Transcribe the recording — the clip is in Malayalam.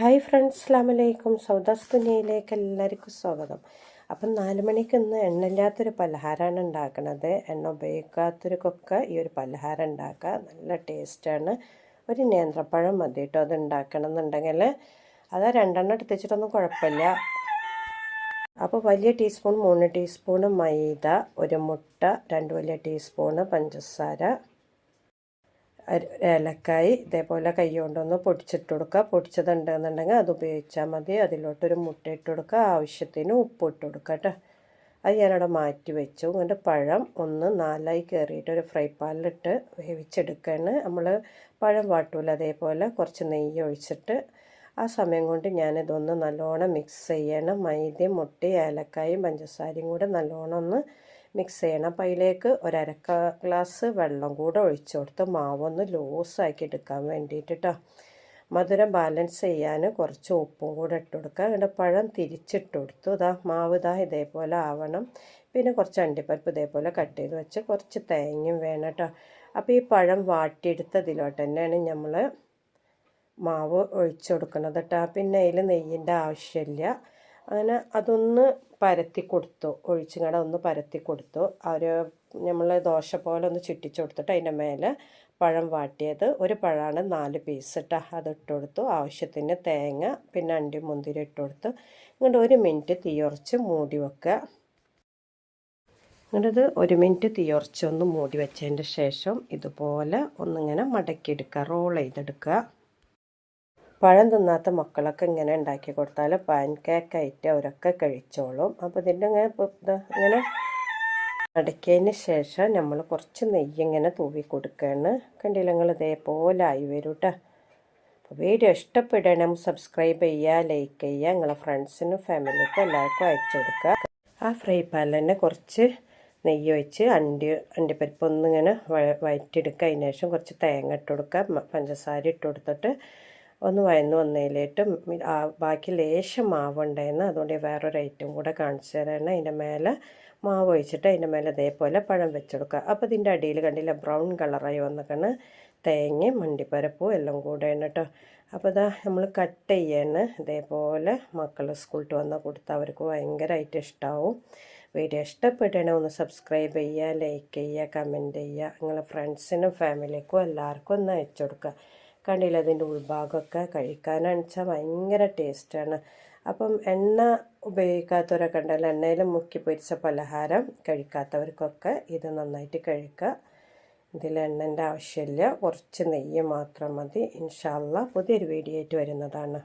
ഹായ് ഫ്രണ്ട്സ് അസ്ലാമലൈക്കും സൗദാസ് ദുനിയയിലേക്ക് എല്ലാവർക്കും സ്വാഗതം. അപ്പം നാല് മണിക്ക് ഇന്ന് എണ്ണയില്ലാത്തൊരു പലഹാരമാണ് ഉണ്ടാക്കുന്നത് എണ്ണ ഉപയോഗിക്കാത്തവർക്കൊക്കെ ഈ ഒരു പലഹാരം ഉണ്ടാക്കുക നല്ല ടേസ്റ്റാണ്. ഒരു നേന്ത്രപ്പഴം മതി കേട്ടോ അത് ഉണ്ടാക്കണം എന്നുണ്ടെങ്കിൽ അത് രണ്ടെണ്ണം എടുത്തിച്ചിട്ടൊന്നും കുഴപ്പമില്ല. അപ്പോൾ വലിയ ടീസ്പൂൺ മൂന്ന് ടീസ്പൂണ് മൈദ ഒരു മുട്ട രണ്ട് വലിയ ടീസ്പൂണ് പഞ്ചസാര ഏലക്കായി ഇതേപോലെ കൈ കൊണ്ടൊന്ന് പൊടിച്ചിട്ട് കൊടുക്കുക പൊടിച്ചതുണ്ടെന്നുണ്ടെങ്കിൽ അത് ഉപയോഗിച്ചാൽ മതി. അതിലോട്ടൊരു മുട്ട ഇട്ട് കൊടുക്കുക ആവശ്യത്തിന് ഉപ്പ് ഇട്ട് കൊടുക്കുക കേട്ടോ. അത് ഞാനവിടെ മാറ്റി വെച്ചു. എന്നിട്ട് പഴം ഒന്ന് നാലായി കയറിയിട്ട് ഒരു ഫ്രൈ പാനിലിട്ട് വേവിച്ചെടുക്കുകയാണ്. നമ്മൾ പഴം വാട്ടൂല അതേപോലെ കുറച്ച് നെയ്യ് ഒഴിച്ചിട്ട്. ആ സമയം കൊണ്ട് ഞാനിതൊന്ന് നല്ലോണം മിക്സ് ചെയ്യണം. മൈദ മുട്ടയും ഏലക്കായും പഞ്ചസാരയും കൂടെ നല്ലോണം ഒന്ന് മിക്സ് ചെയ്യണം. അപ്പോൾ അതിലേക്ക് ഒരക്ക ഗ്ലാസ് വെള്ളം കൂടെ ഒഴിച്ചു കൊടുത്ത് മാവൊന്ന് ലൂസാക്കി എടുക്കാൻ വേണ്ടിയിട്ട് മധുരം ബാലൻസ് ചെയ്യാൻ കുറച്ച് ഉപ്പും കൂടെ ഇട്ട് കൊടുക്കുക. എന്നിട്ട് പഴം തിരിച്ചിട്ട് കൊടുത്തു. ഇതാ മാവ് ഇതാ ഇതേപോലെ ആവണം. പിന്നെ കുറച്ച് അണ്ടിപ്പരിപ്പ് ഇതേപോലെ കട്ട് ചെയ്ത് വെച്ച് കുറച്ച് തേങ്ങയും വേണം കേട്ടോ അപ്പോൾ ഈ പഴം വാട്ടിയെടുത്തതിലോട്ട് തന്നെയാണ് നമ്മൾ മാവ് ഒഴിച്ചു കൊടുക്കുന്നത് കേട്ടോ പിന്നെ അതിൽ നെയ്യിന്റെ ആവശ്യമില്ല. അങ്ങനെ അതൊന്ന് പരത്തി കൊടുത്തു. ഒഴിച്ചുങ്ങടെ ഒന്ന് പരത്തി കൊടുത്തു. ഒരു നമ്മൾ ദോശ പോലെ ഒന്ന് ചുറ്റിച്ചു കൊടുത്തിട്ട് അതിന്റെ മേലെ പഴം വാട്ടിയത്. ഒരു പഴമാണ് നാല് പീസ് ഇട്ട് അത് ഇട്ട് കൊടുത്തു. ആവശ്യത്തിന് തേങ്ങ പിന്നെ അണ്ടി മുന്തിരി ഇട്ട് കൊടുത്തു. ഇങ്ങോട്ട് ഒരു മിനിറ്റ് തീയുറച്ച് മൂടി വെക്കുക. ഇങ്ങോട്ടത് ഒരു മിനിറ്റ് തീയുറച്ച് ഒന്ന് മൂടി വെച്ചതിന്റെ ശേഷം ഇതുപോലെ ഒന്നിങ്ങനെ മടക്കിയെടുക്കുക. റോൾ ചെയ്തെടുക്കുക. പഴം തിന്നാത്ത മക്കളൊക്കെ ഇങ്ങനെ ഉണ്ടാക്കി കൊടുത്താൽ പാൻ കേക്ക് ആയിട്ട് അവരൊക്കെ കഴിച്ചോളും. അപ്പോൾ ഇതിന്റെ ഇങ്ങനെ ഇങ്ങനെ അടയ്ക്കതിന് ശേഷം നമ്മൾ കുറച്ച് നെയ്യ് ഇങ്ങനെ തൂവി കൊടുക്കുകയാണ് കണ്ടില്ല നിങ്ങൾ ഇതേപോലെ ആയി വരും കേട്ടോ അപ്പോൾ വീഡിയോ ഇഷ്ടപ്പെടണം സബ്സ്ക്രൈബ് ചെയ്യുക ലൈക്ക് ചെയ്യുക നിങ്ങളെ ഫ്രണ്ട്സിനും ഫാമിലിക്കും എല്ലാവർക്കും അയച്ചു കൊടുക്കുക. ആ ഫ്രൈ പാനിൽ തന്നെ കുറച്ച് നെയ്യ് ഒഴിച്ച് അണ്ടി അണ്ടിപ്പരിപ്പ് ഒന്നിങ്ങനെ അതിന് ശേഷം കുറച്ച് തേങ്ങ ഇട്ട് കൊടുക്കുക. പഞ്ചസാര ഇട്ട് കൊടുത്തിട്ട് ഒന്ന് വയന്ന് വന്നതിലേട്ട് ബാക്കി ലേശം മാവുണ്ടായിരുന്നു. അതുകൊണ്ട് വേറൊരു ഐറ്റം കൂടെ കാണിച്ചു തരാണ്. അതിന്റെ മേലെ മാവ് ഒഴിച്ചിട്ട് അതിന്റെ മേലെ ഇതേപോലെ പഴം വെച്ചെടുക്കുക. അപ്പോൾ ഇതിന്റെ അടിയിൽ കണ്ടില്ല ബ്രൗൺ കളറായി വന്നിക്കണ് തേങ്ങയും മണ്ടിപ്പരപ്പും എല്ലാം കൂടെയാണ് കേട്ടോ. അപ്പോൾ ഇതാ നമ്മൾ കട്ട് ചെയ്യാണ്. ഇതേപോലെ മക്കൾ സ്കൂളിൽ വന്നാൽ കൊടുത്താൽ അവർക്ക് ഭയങ്കരമായിട്ട് ഇഷ്ടമാവും വീഡിയോ ഇഷ്ടപ്പെട്ടാണ് ഒന്ന് സബ്സ്ക്രൈബ് ചെയ്യുക ലൈക്ക് ചെയ്യുക കമന്റ് ചെയ്യുക. നിങ്ങളെ ഫ്രണ്ട്സിനും ഫാമിലിക്കും എല്ലാവർക്കും ഒന്ന് അയച്ചു കൊടുക്കുക. കണ്ടില്ല അതിന്റെ ഉൾഭാഗമൊക്കെ കഴിക്കാനാണെന്ന് വെച്ചാൽ ഭയങ്കര ടേസ്റ്റാണ്. അപ്പം എണ്ണ ഉപയോഗിക്കാത്തവരൊക്കെ ഉണ്ടല്ലോ എണ്ണയിൽ മുക്കി പൊരിച്ച പലഹാരം കഴിക്കാത്തവർക്കൊക്കെ ഇത് നന്നായിട്ട് കഴിക്കുക. ഇതിൽ എണ്ണന്റെ ആവശ്യമില്ല. കുറച്ച് നെയ്യ് മാത്രം മതി. ഇൻഷാല്ല പുതിയൊരു വീഡിയോ ആയിട്ട് വരുന്നതാണ്.